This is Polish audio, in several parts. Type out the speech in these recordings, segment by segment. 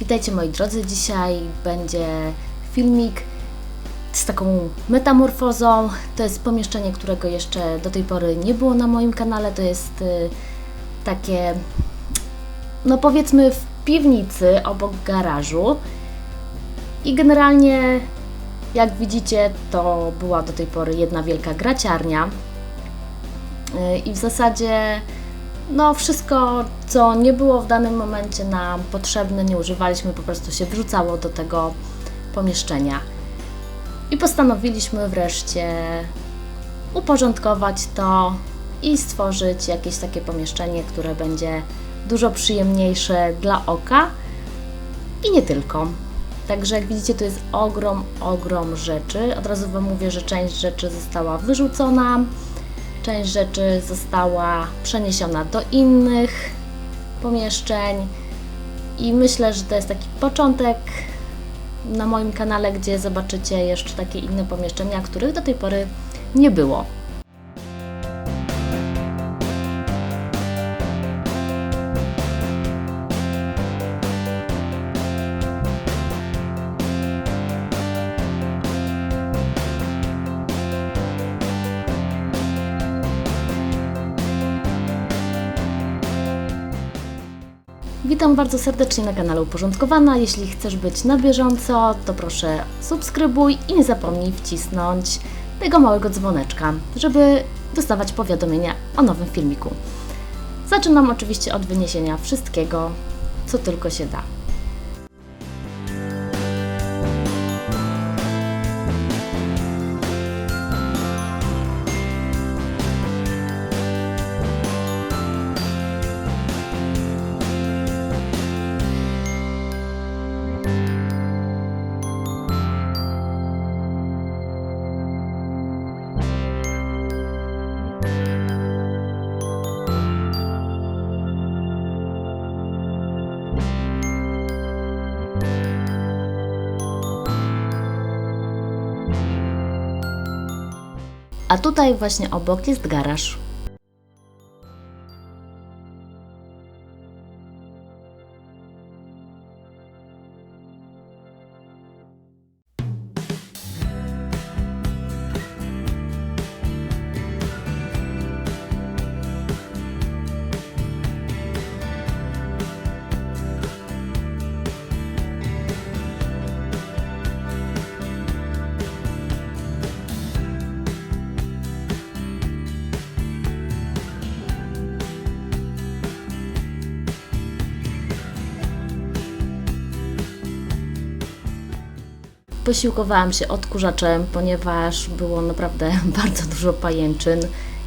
Witajcie moi drodzy, dzisiaj będzie filmik z taką metamorfozą. To jest pomieszczenie, którego jeszcze do tej pory nie było na moim kanale. To jest y, takie, no powiedzmy w piwnicy obok garażu. I generalnie, jak widzicie, to była do tej pory jedna wielka graciarnia. Y, I w zasadzie no wszystko, co nie było w danym momencie nam potrzebne, nie używaliśmy, po prostu się wrzucało do tego pomieszczenia. I postanowiliśmy wreszcie uporządkować to i stworzyć jakieś takie pomieszczenie, które będzie dużo przyjemniejsze dla oka i nie tylko. Także jak widzicie, to jest ogrom, ogrom rzeczy. Od razu Wam mówię, że część rzeczy została wyrzucona, część rzeczy została przeniesiona do innych pomieszczeń i myślę, że to jest taki początek na moim kanale, gdzie zobaczycie jeszcze takie inne pomieszczenia, których do tej pory nie było. Bardzo serdecznie na kanale Uporządkowana. Jeśli chcesz być na bieżąco, to proszę subskrybuj i nie zapomnij wcisnąć tego małego dzwoneczka, żeby dostawać powiadomienia o nowym filmiku. Zaczynam oczywiście od wyniesienia wszystkiego, co tylko się da. Tutaj właśnie obok jest garaż. Posiłkowałam się odkurzaczem, ponieważ było naprawdę bardzo dużo pajęczyn.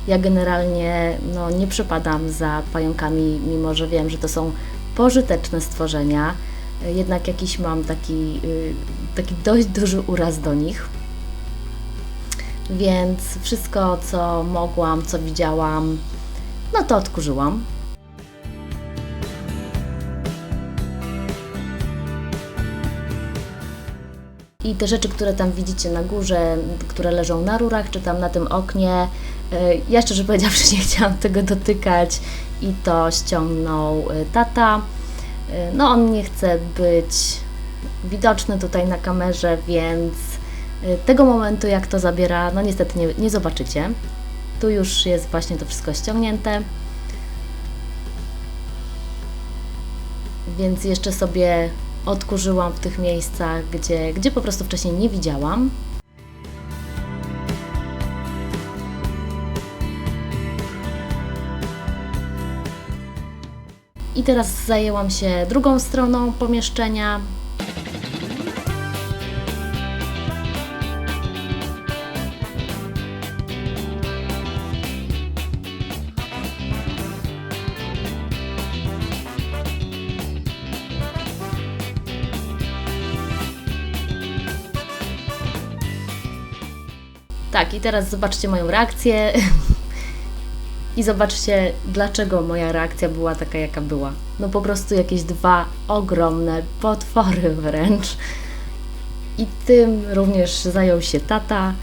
Ja generalnie no, nie przepadam za pająkami, mimo że wiem, że to są pożyteczne stworzenia. Jednak jakiś mam taki, y, taki dość duży uraz do nich. Więc wszystko, co mogłam, co widziałam, no to odkurzyłam. I te rzeczy, które tam widzicie na górze, które leżą na rurach, czy tam na tym oknie, y, ja szczerze powiedziawszy nie chciałam tego dotykać i to ściągnął y, tata. Y, No on nie chce być widoczny tutaj na kamerze, więc tego momentu jak to zabiera, no niestety nie, nie zobaczycie. Tu już jest właśnie to wszystko ściągnięte. Więc jeszcze sobie odkurzyłam w tych miejscach, gdzie, gdzie po prostu wcześniej nie widziałam. I teraz zajęłam się drugą stroną pomieszczenia. Tak, i teraz zobaczcie moją reakcję. I zobaczcie, dlaczego moja reakcja była taka, jaka była. No po prostu jakieś dwa ogromne potwory wręcz. I tym również zajął się tata.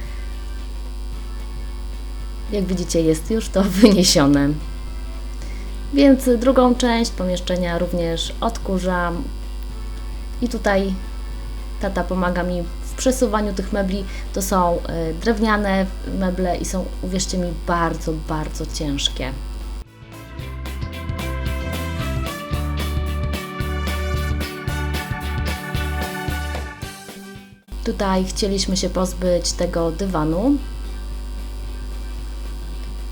Jak widzicie, jest już to wyniesione. Więc drugą część pomieszczenia również odkurzam I tutaj tata pomaga mi przesuwaniu tych mebli. To są e, drewniane meble i są, uwierzcie mi, bardzo, bardzo ciężkie. Tutaj chcieliśmy się pozbyć tego dywanu.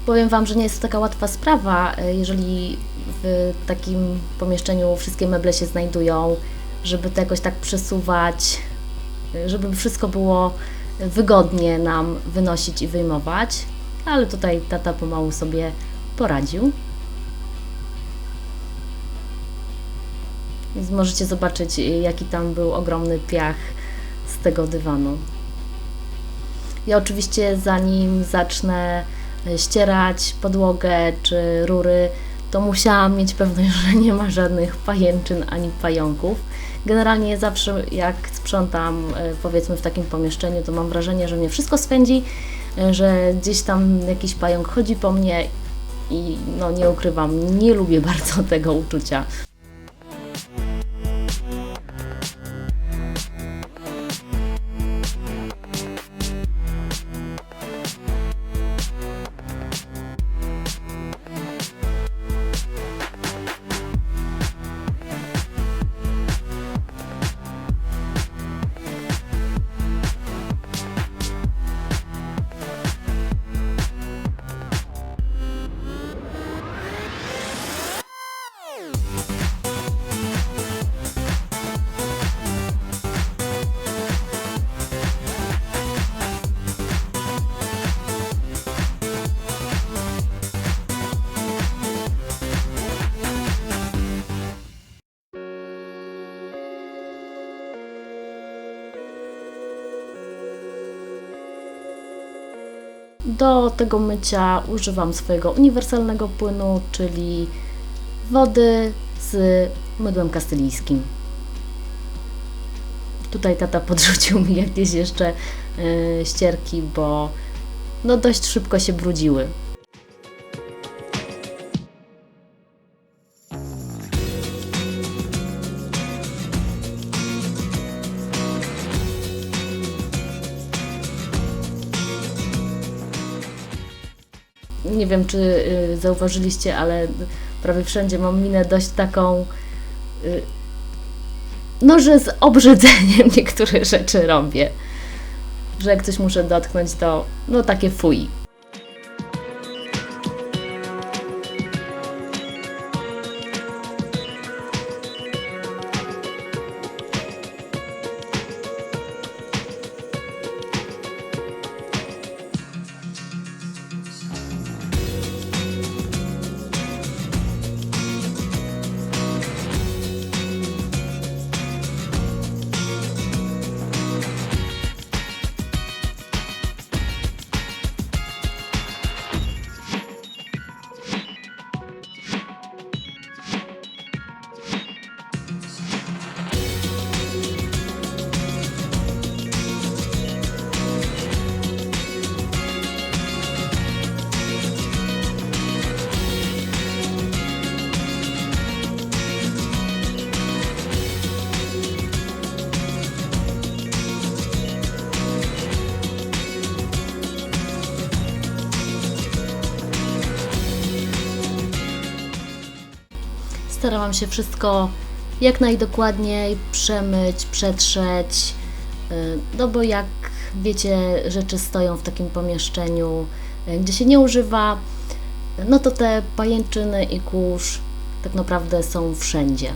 Powiem Wam, że nie jest to taka łatwa sprawa, e, jeżeli w takim pomieszczeniu wszystkie meble się znajdują, żeby to jakoś tak przesuwać, żeby wszystko było wygodnie nam wynosić i wyjmować. Ale tutaj tata pomału sobie poradził. Więc możecie zobaczyć, jaki tam był ogromny piach z tego dywanu. Ja oczywiście zanim zacznę ścierać podłogę czy rury, to musiałam mieć pewność, że nie ma żadnych pajęczyn ani pająków. Generalnie zawsze jak sprzątam e, powiedzmy w takim pomieszczeniu, to mam wrażenie, że mnie wszystko swędzi, e, że gdzieś tam jakiś pająk chodzi po mnie i no nie ukrywam, nie lubię bardzo tego uczucia. Do tego mycia używam swojego uniwersalnego płynu, czyli wody z mydłem kastylijskim. Tutaj tata podrzucił mi jakieś jeszcze yy, ścierki, bo no dość szybko się brudziły. Nie wiem, czy y, zauważyliście, ale prawie wszędzie mam minę dość taką, y, no, że z obrzydzeniem niektóre rzeczy robię. Że jak coś muszę dotknąć, to no takie fuj. Starałam się wszystko jak najdokładniej przemyć, przetrzeć, y, no bo jak wiecie, rzeczy stoją w takim pomieszczeniu, y, gdzie się nie używa, no to te pajęczyny i kurz tak naprawdę są wszędzie.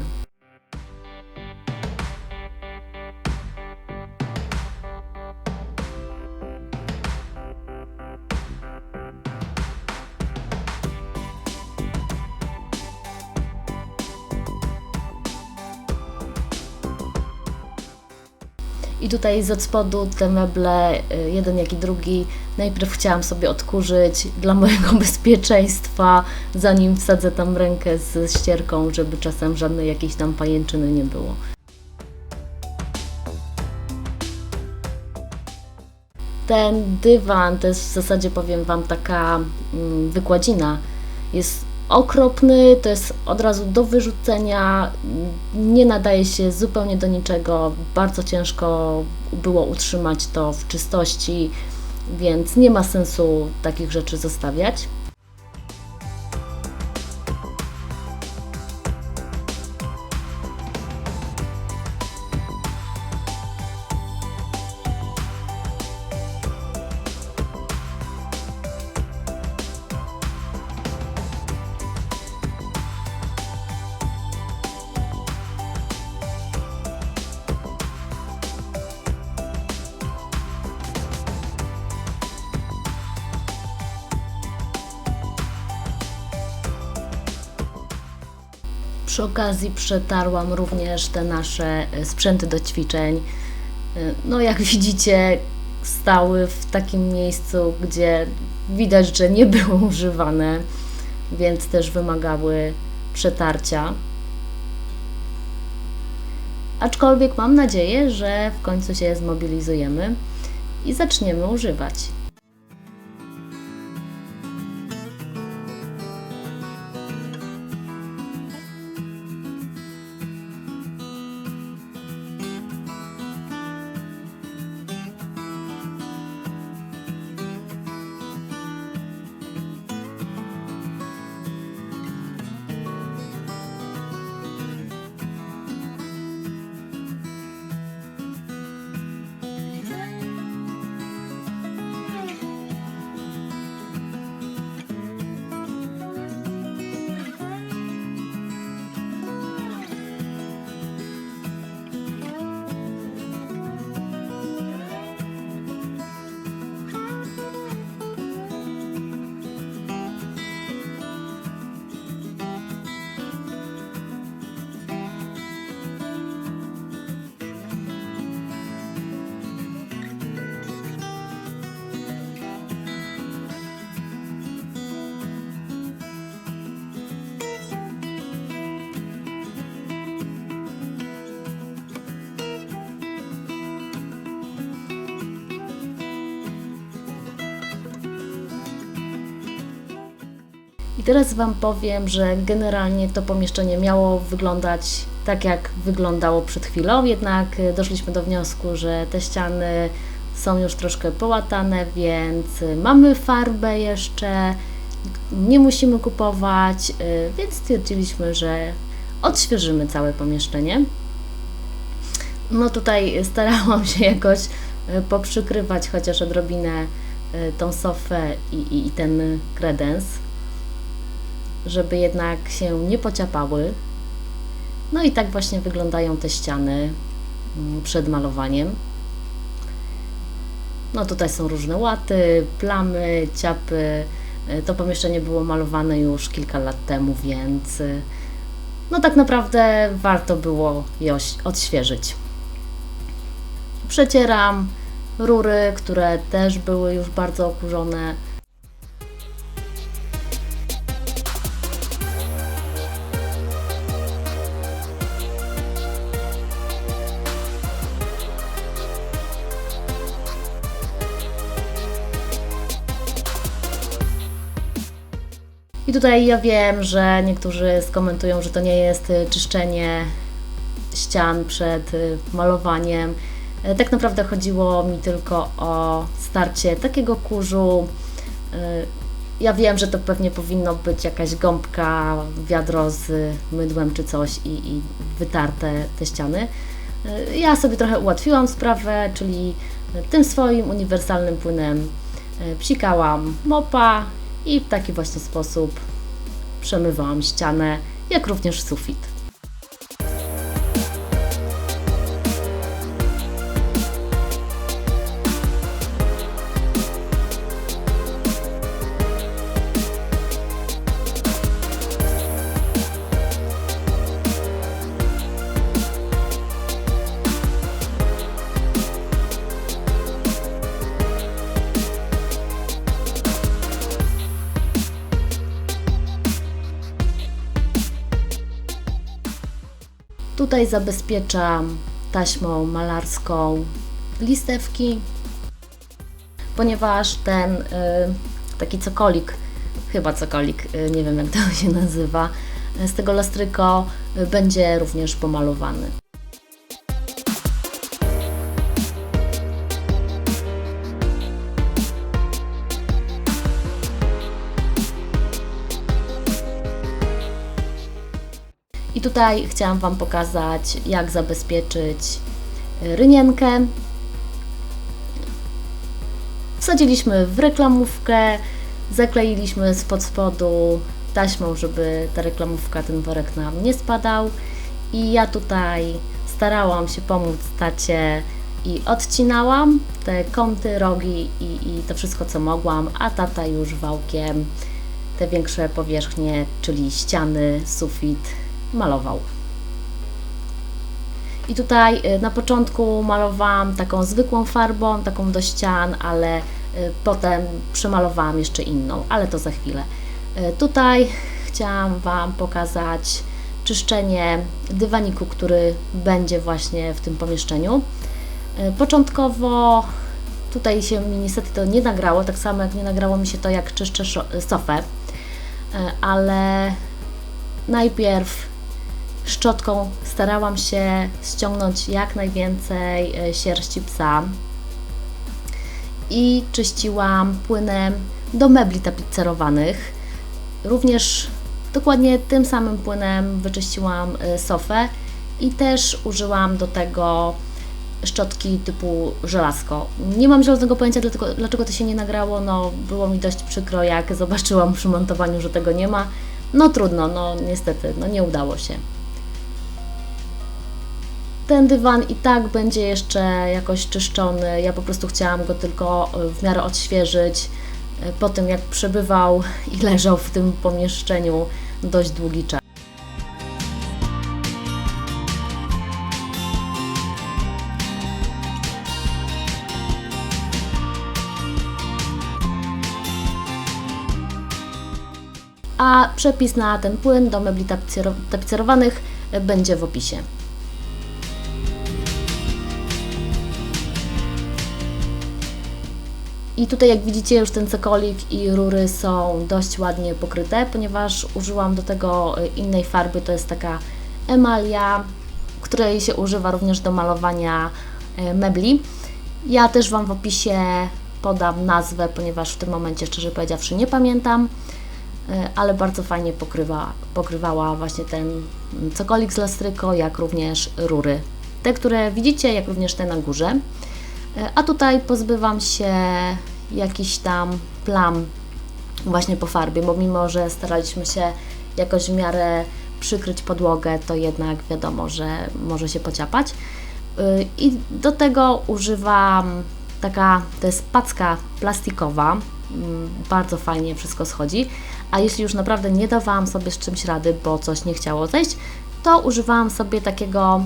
Tutaj z od spodu te meble, y, jeden jak i drugi, najpierw chciałam sobie odkurzyć dla mojego bezpieczeństwa, zanim wsadzę tam rękę z ścierką, żeby czasem żadnej jakiejś tam pajęczyny nie było. Ten dywan to jest w zasadzie, powiem Wam, taka mm, wykładzina. Jest okropny, to jest od razu do wyrzucenia, nie nadaje się zupełnie do niczego, bardzo ciężko było utrzymać to w czystości, więc nie ma sensu takich rzeczy zostawiać. Przy okazji przetarłam również te nasze e, sprzęty do ćwiczeń. E, No, jak widzicie, stały w takim miejscu, gdzie widać, że nie były używane, więc też wymagały przetarcia. Aczkolwiek mam nadzieję, że w końcu się zmobilizujemy i zaczniemy używać. I teraz Wam powiem, że generalnie to pomieszczenie miało wyglądać tak, jak wyglądało przed chwilą, jednak y, doszliśmy do wniosku, że te ściany są już troszkę połatane, więc mamy farbę jeszcze, nie musimy kupować, y, więc stwierdziliśmy, że odświeżymy całe pomieszczenie. No tutaj starałam się jakoś y, poprzykrywać chociaż odrobinę tą sofę i, i, i ten kredens, żeby jednak się nie pociapały. No i tak właśnie wyglądają te ściany mm, przed malowaniem. No tutaj są różne łaty, plamy, ciapy. Y, To pomieszczenie było malowane już kilka lat temu, więc y, no tak naprawdę warto było je odświeżyć. Przecieram rury, które też były już bardzo okurzone. I tutaj ja wiem, że niektórzy skomentują, że to nie jest y, czyszczenie ścian przed y, malowaniem. E, Tak naprawdę chodziło mi tylko o starcie takiego kurzu. E, Ja wiem, że to pewnie powinno być jakaś gąbka, wiadro z mydłem czy coś i, i wytarte te ściany. E, Ja sobie trochę ułatwiłam sprawę, czyli tym swoim uniwersalnym płynem psikałam mopa i w taki właśnie sposób przemywałam ścianę, jak również sufit. Tutaj zabezpieczam taśmą malarską listewki, ponieważ ten y, taki cokolik chyba cokolik, y, nie wiem jak to się nazywa, z tego lastryko y, będzie również pomalowany. I tutaj chciałam Wam pokazać, jak zabezpieczyć y, rynienkę. Wsadziliśmy w reklamówkę, zakleiliśmy spod spodu taśmą, żeby ta reklamówka, ten worek nam nie spadał. I ja tutaj starałam się pomóc tacie i odcinałam te kąty, rogi i, i to wszystko, co mogłam, a tata już wałkiem te większe powierzchnie, czyli ściany, sufit, malował. I tutaj y, na początku malowałam taką zwykłą farbą, taką do ścian, ale y, potem przemalowałam jeszcze inną, ale to za chwilę. Y, Tutaj chciałam Wam pokazać czyszczenie dywaniku, który będzie właśnie w tym pomieszczeniu. Początkowo tutaj się mi niestety to nie nagrało, tak samo jak nie nagrało mi się to, jak czyszczę sofę, ale najpierw szczotką starałam się ściągnąć jak najwięcej e, sierści psa i czyściłam płynem do mebli tapicerowanych. Również dokładnie tym samym płynem wyczyściłam e, sofę i też użyłam do tego szczotki typu żelazko. Nie mam zielonego pojęcia, dlatego, dlaczego to się nie nagrało. No, było mi dość przykro, jak zobaczyłam przy montowaniu, że tego nie ma. No trudno, no niestety, no nie udało się. Ten dywan i tak będzie jeszcze jakoś czyszczony. Ja po prostu chciałam go tylko e, w miarę odświeżyć e, po tym, jak przebywał i leżał w tym pomieszczeniu dość długi czas. A przepis na ten płyn do mebli tapicero- tapicerowanych e, będzie w opisie. I tutaj jak widzicie już ten cokolik i rury są dość ładnie pokryte, ponieważ użyłam do tego y, innej farby, to jest taka emalia, której się używa również do malowania y, mebli. Ja też Wam w opisie podam nazwę, ponieważ w tym momencie szczerze powiedziawszy nie pamiętam, y, ale bardzo fajnie pokrywa, pokrywała właśnie ten cokolik z lastryko, jak również rury. Te, które widzicie, jak również te na górze. E, A tutaj pozbywam się jakichś tam plam właśnie po farbie, bo mimo, że staraliśmy się jakoś w miarę przykryć podłogę, to jednak wiadomo, że może się pociapać. Y, I do tego używam taka, to jest packa plastikowa, Mm, bardzo fajnie wszystko schodzi. A jeśli już naprawdę nie dawałam sobie z czymś rady, bo coś nie chciało zejść, to używałam sobie takiego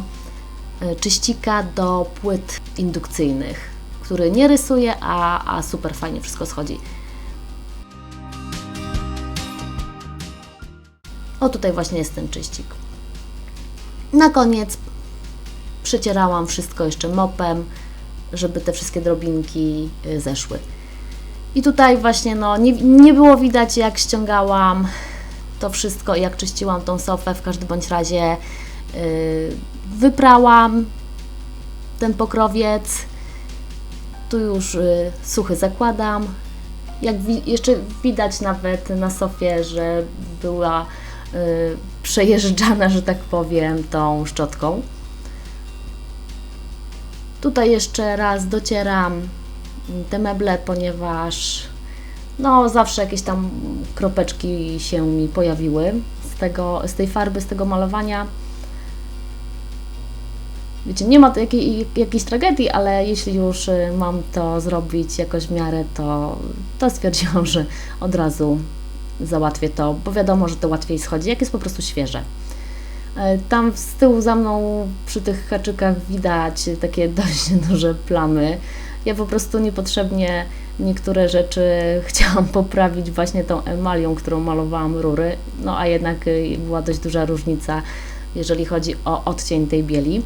czyścika do płyt indukcyjnych, który nie rysuje, a, a super fajnie wszystko schodzi. O, tutaj właśnie jest ten czyścik. Na koniec przecierałam wszystko jeszcze mopem, żeby te wszystkie drobinki y, zeszły. I tutaj właśnie no, nie, nie było widać jak ściągałam to wszystko, jak czyściłam tą sofę, w każdym bądź razie y, wyprałam ten pokrowiec. Tu już y, suchy zakładam. Jak wi- jeszcze widać nawet na sofie, że była y, przejeżdżana, że tak powiem, tą szczotką. Tutaj jeszcze raz docieram te meble, ponieważ no zawsze jakieś tam kropeczki się mi pojawiły z, tego, z tej farby, z tego malowania. Wiecie, nie ma to jakiej, jakiejś tragedii, ale jeśli już y, mam to zrobić jakoś w miarę, to, to stwierdziłam, że od razu załatwię to, bo wiadomo, że to łatwiej schodzi, jak jest po prostu świeże. E, Tam z tyłu za mną przy tych haczykach widać takie dość duże plamy. Ja po prostu niepotrzebnie niektóre rzeczy chciałam poprawić właśnie tą emalią, którą malowałam rury, no a jednak y, była dość duża różnica, jeżeli chodzi o odcień tej bieli.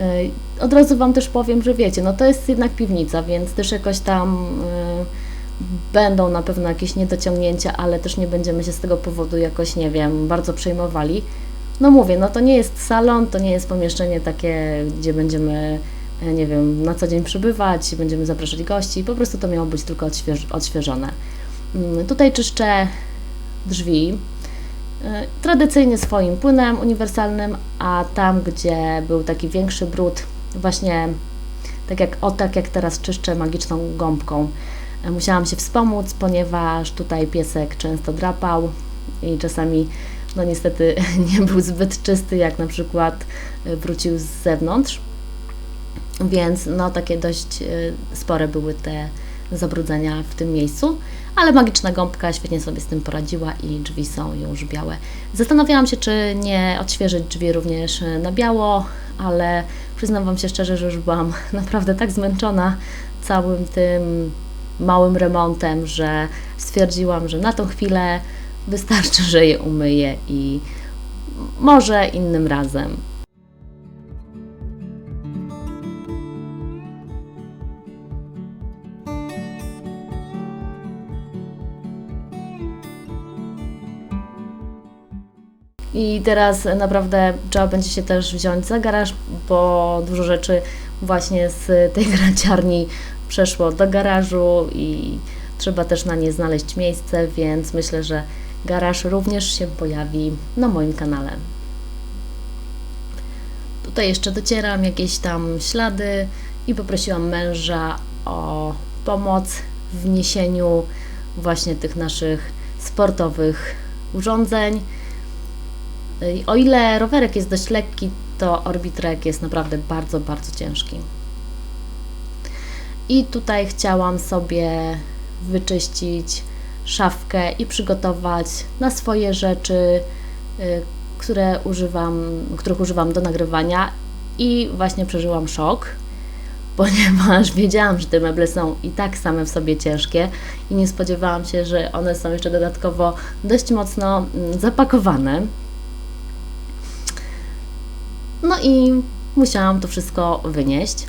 Y, Od razu Wam też powiem, że wiecie, no to jest jednak piwnica, więc też jakoś tam y, będą na pewno jakieś niedociągnięcia, ale też nie będziemy się z tego powodu jakoś, nie wiem, bardzo przejmowali. No mówię, no to nie jest salon, to nie jest pomieszczenie takie, gdzie będziemy, e, nie wiem, na co dzień przybywać, będziemy zapraszać gości, po prostu to miało być tylko odśwież odświeżone. Mm, Tutaj czyszczę drzwi, e, tradycyjnie swoim płynem uniwersalnym, a tam, gdzie był taki większy brud, właśnie tak jak, o tak jak teraz czyszczę magiczną gąbką. E, Musiałam się wspomóc, ponieważ tutaj piesek często drapał i czasami no niestety nie był zbyt czysty, jak na przykład e, wrócił z zewnątrz. Więc no takie dość e, spore były te zabrudzenia w tym miejscu, ale magiczna gąbka świetnie sobie z tym poradziła i drzwi są już białe. Zastanawiałam się, czy nie odświeżyć drzwi również na biało, ale przyznam Wam się szczerze, że już byłam naprawdę tak zmęczona całym tym małym remontem, że stwierdziłam, że na tą chwilę wystarczy, że je umyję i może innym razem. I teraz naprawdę trzeba będzie się też wziąć za garaż, bo dużo rzeczy właśnie z tej graciarni przeszło do garażu i trzeba też na nie znaleźć miejsce, więc myślę, że garaż również się pojawi na moim kanale. Tutaj jeszcze docieram jakieś tam ślady i poprosiłam męża o pomoc w niesieniu właśnie tych naszych sportowych urządzeń. O ile rowerek jest dość lekki, to orbitrek jest naprawdę bardzo, bardzo ciężki. I tutaj chciałam sobie wyczyścić szafkę i przygotować na swoje rzeczy, y, które używam, których używam do nagrywania i właśnie przeżyłam szok, ponieważ wiedziałam, że te meble są i tak same w sobie ciężkie i nie spodziewałam się, że one są jeszcze dodatkowo dość mocno mm, zapakowane. No i musiałam to wszystko wynieść.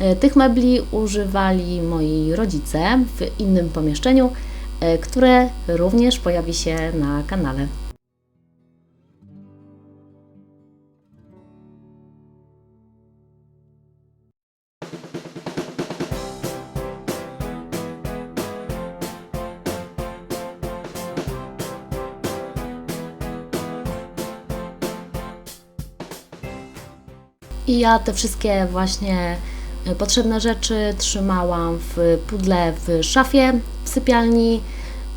E, Tych mebli używali moi rodzice w innym pomieszczeniu, e, które również pojawi się na kanale. Ja te wszystkie właśnie e, potrzebne rzeczy trzymałam w pudle w szafie w sypialni,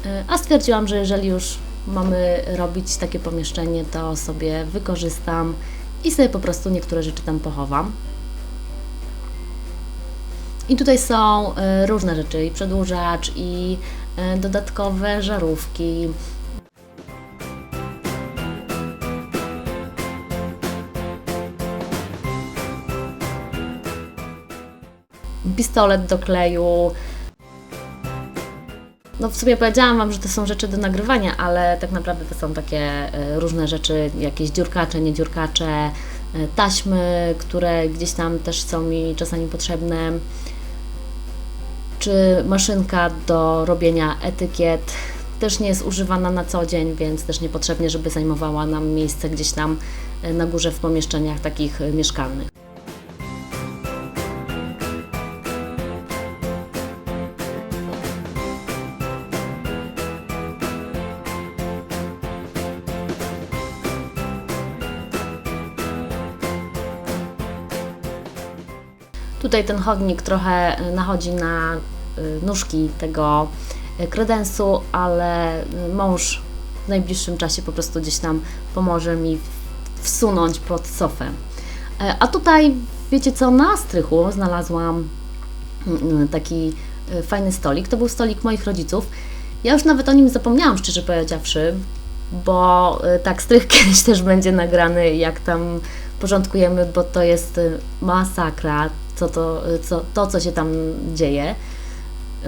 e, a stwierdziłam, że jeżeli już mamy robić takie pomieszczenie, to sobie wykorzystam i sobie po prostu niektóre rzeczy tam pochowam. I tutaj są e, różne rzeczy, i przedłużacz, i dodatkowe żarówki, pistolet do kleju. No w sumie powiedziałam Wam, że to są rzeczy do nagrywania, ale tak naprawdę to są takie e, różne rzeczy, jakieś dziurkacze, nie dziurkacze, e, taśmy, które gdzieś tam też są mi czasami potrzebne, czy maszynka do robienia etykiet. Też nie jest używana na co dzień, więc też niepotrzebnie, żeby zajmowała nam miejsce gdzieś tam e, na górze w pomieszczeniach takich mieszkalnych. Tutaj ten chodnik trochę y, nachodzi na y, nóżki tego y, kredensu, ale mąż w najbliższym czasie po prostu gdzieś tam pomoże mi wsunąć pod sofę. E, A tutaj, wiecie co, na strychu znalazłam mm, taki fajny stolik. To był stolik moich rodziców. Ja już nawet o nim zapomniałam, szczerze powiedziawszy, bo tak, strych kiedyś też będzie nagrany, jak tam porządkujemy, bo to jest masakra, co to, co, to, co się tam dzieje.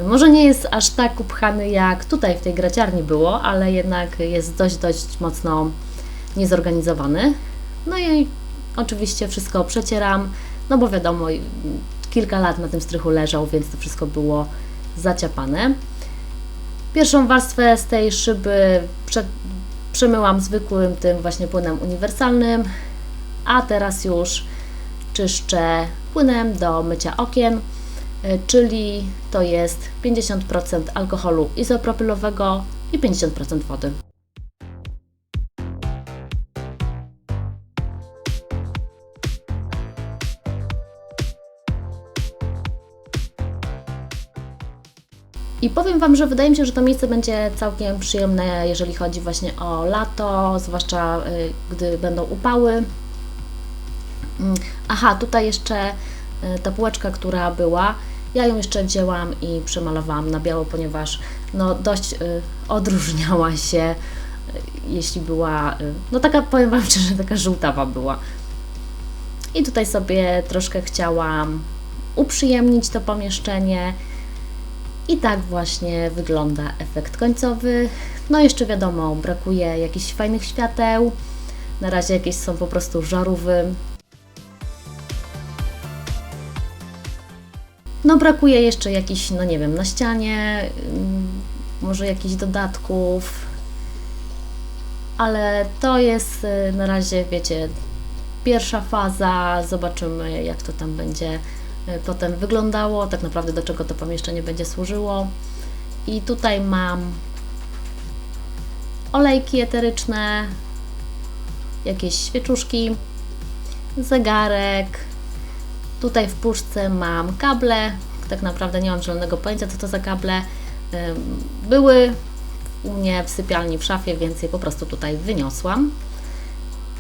Może nie jest aż tak upchany jak tutaj w tej graciarni było, ale jednak jest dość, dość mocno niezorganizowany. No i oczywiście wszystko przecieram, no bo wiadomo, kilka lat na tym strychu leżał, więc to wszystko było zaciapane. Pierwszą warstwę z tej szyby prze, przemyłam zwykłym tym właśnie płynem uniwersalnym, a teraz już czyszczę płynem do mycia okien, y, czyli to jest 50% alkoholu izopropylowego i 50% wody. I powiem Wam, że wydaje mi się, że to miejsce będzie całkiem przyjemne, jeżeli chodzi właśnie o lato, zwłaszcza y, gdy będą upały. Mm, Aha, tutaj jeszcze y, ta półeczka, która była, ja ją jeszcze wzięłam i przemalowałam na biało, ponieważ no, dość y, odróżniała się, y, jeśli była, no taka, powiem Wam szczerze, taka żółtawa była. I tutaj sobie troszkę chciałam uprzyjemnić to pomieszczenie. I tak właśnie wygląda efekt końcowy. No jeszcze wiadomo, brakuje jakichś fajnych świateł. Na razie jakieś są po prostu żarówy. No brakuje jeszcze jakichś, no nie wiem, na ścianie, ym, może jakichś dodatków. Ale to jest y, na razie, wiecie, pierwsza faza. Zobaczymy, jak to tam będzie y, potem wyglądało, tak naprawdę do czego to pomieszczenie będzie służyło. I tutaj mam olejki eteryczne, jakieś świeczuszki, zegarek. Tutaj w puszce mam kable. Tak naprawdę nie mam zielonego pojęcia, co to za kable. Były u mnie w sypialni w szafie, więc je po prostu tutaj wyniosłam.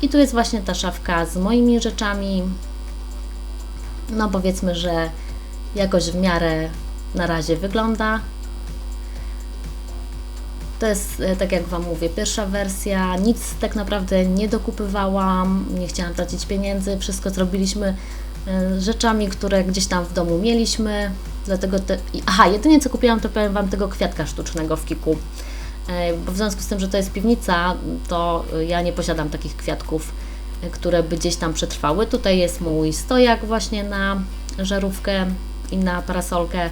I tu jest właśnie ta szafka z moimi rzeczami. No powiedzmy, że jakoś w miarę na razie wygląda. To jest, e, tak jak Wam mówię, pierwsza wersja. Nic tak naprawdę nie dokupywałam, nie chciałam tracić pieniędzy. Wszystko zrobiliśmy rzeczami, które gdzieś tam w domu mieliśmy. Dlatego te... Aha, jedynie co kupiłam, to powiem Wam tego kwiatka sztucznego w kiku. E, Bo w związku z tym, że to jest piwnica, to e, ja nie posiadam takich kwiatków, e, które by gdzieś tam przetrwały. Tutaj jest mój stojak właśnie na żarówkę i na parasolkę.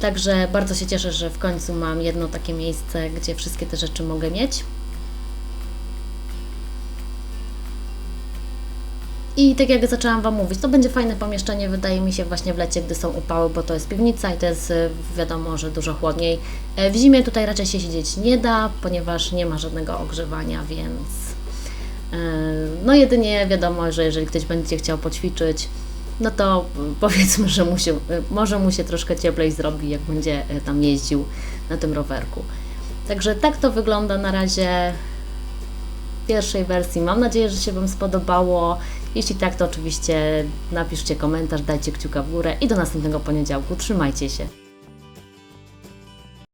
Także bardzo się cieszę, że w końcu mam jedno takie miejsce, gdzie wszystkie te rzeczy mogę mieć. I tak jak zaczęłam Wam mówić, to będzie fajne pomieszczenie, wydaje mi się, właśnie w lecie, gdy są upały, bo to jest piwnica i to jest y, wiadomo, że dużo chłodniej. E, W zimie tutaj raczej się siedzieć nie da, ponieważ nie ma żadnego ogrzewania, więc e, no jedynie wiadomo, że jeżeli ktoś będzie chciał poćwiczyć, no to y, powiedzmy, że mu się, y, może mu się troszkę cieplej zrobi, jak będzie tam jeździł na tym rowerku. Także tak to wygląda na razie pierwszej wersji. Mam nadzieję, że się Wam spodobało. Jeśli tak, to oczywiście napiszcie komentarz, dajcie kciuka w górę i do następnego poniedziałku. Trzymajcie się.